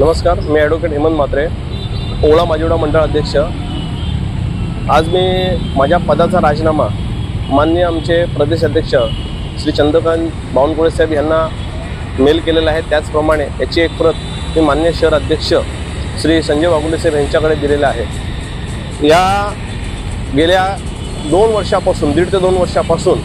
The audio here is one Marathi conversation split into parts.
नमस्कार मी ॲडव्होकेट हेमंत म्हात्रे ओळा माजिवडा मंडळ अध्यक्ष. आज मी माझ्या पदाचा राजीनामा माननीय आमचे प्रदेश अध्यक्ष श्री चंद्रकांत बावनकुळे साहेब यांना मेल केलेला आहे. त्याचप्रमाणे याची एक प्रत मी मान्य शहर अध्यक्ष श्री संजय वाघुले साहेब यांच्याकडे दिलेलं आहे. या गेल्या दोन वर्षापासून दीड ते दोन वर्षापासून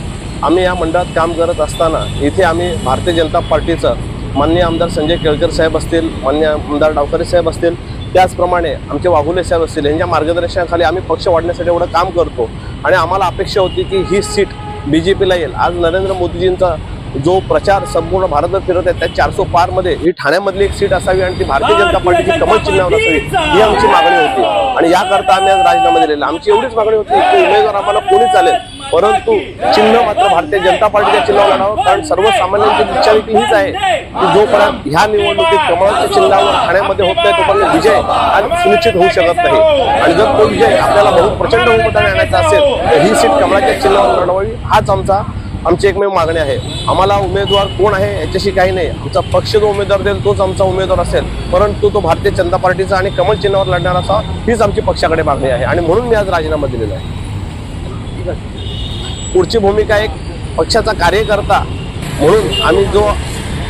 आम्ही या मंडळात काम करत असताना इथे आम्ही भारतीय जनता पार्टीचं मान्य आमदार संजय केळकर साहेब असतील मान्य आमदार डावकरे साहेब असतील त्याचप्रमाणे आमचे वाघुले साहेब असतील यांच्या मार्गदर्शनाखाली आम्ही पक्ष वाढण्यासाठी एवढं काम करतो. आणि आम्हाला अपेक्षा होती की ही सीट बी जे पीला येईल. आज नरेंद्र मोदीजींचा जो प्रचार संपूर्ण भारतभर फिरत आहे त्या चारसो पारमध्ये ही ठाण्यामधली एक सीट असावी आणि ती भारतीय जनता पार्टीची कमल चिन्हावर असावी ही आमची मागणी होती. आणि याकरता आम्ही आज राजीनामा दिलेला आमची एवढीच मागणी होती की उमेदवार आम्हाला कोणी चालेल? परंतु चिन्ह मात्र भारतीय जनता पार्टीच्या चिन्हावर लढावं कारण सर्वसामान्यांची इच्छाविती हीच आहे की जोपर्यंत ह्या निवडणुकीत कमळाच्या चिन्हावर ठाण्यामध्ये होत नाही तोपर्यंत विजय हा सुनिश्चित होऊ शकत नाही. आणि जर तो विजय आपल्याला बहुत प्रचंड बहुमताने आणायचा असेल तर ही सीट कमळाच्या चिन्हावर लढवावी हाच आमचा आमची एकमेव मागणी आहे. आम्हाला उमेदवार कोण आहे याच्याशी काही नाही. आमचा पक्ष जो उमेदवार देईल तोच आमचा उमेदवार असेल. परंतु तो भारतीय जनता पार्टीचा आणि कमल चिन्हावर लढणार असा हीच आमची पक्षाकडे मागणी आहे. आणि म्हणून मी आज राजीनामा दिलेला आहे. पुढची भूमिका एक पक्षाचा कार्यकर्ता म्हणून आम्ही जो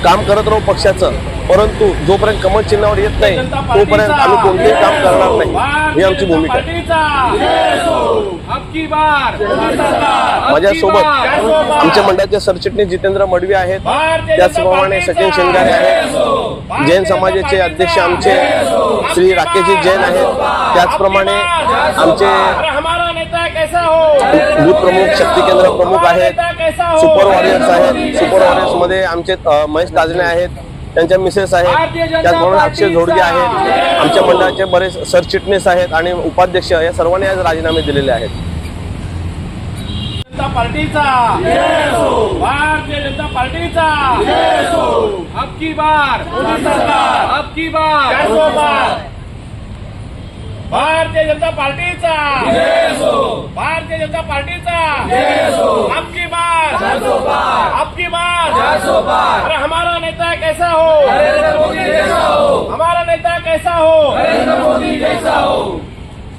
काम करत राहू पक्षाचं परंतु जोपर्यंत कमल चिन्हावर येत नाही तोपर्यंत आम्ही कोणतेही काम करणार नाही. ही आमची भूमिका आहे. माझ्यासोबत आमच्या मंडळाचे सरचिटणीस जितेंद्र मडवी आहेत. त्याचप्रमाणे सचिन शेंगारे आहेत. जैन समाजाचे अध्यक्ष आमचे श्री राकेशजी जैन आहेत. त्याचप्रमाणे आमचे बूथ प्रमुख शक्ती केंद्र प्रमुख आहेत सुपर वॉरियर्स आहेत. सुपर वॉरियर्समध्ये आमचे महेश ताजणे आहेत त्यांच्या मिसेस आहेत त्याचप्रमाणे अक्षय झोडगे आहेत आमच्या मंडळाचे बरेच सरचिटणीस आहेत आणि उपाध्यक्ष या सर्वांनी आज राजीनामे दिलेले आहेत. जनता पार्टीचा. भारतीय जनता पार्टीचा. अब की बार. मोदी सरकार. अब की बार. भारतीय जनता पार्टीचा. भारतीय जनता पार्टीचा. अब की बार अब की बार अरे हमारा नेता कैसा हो? हमारा नेता कैसा हो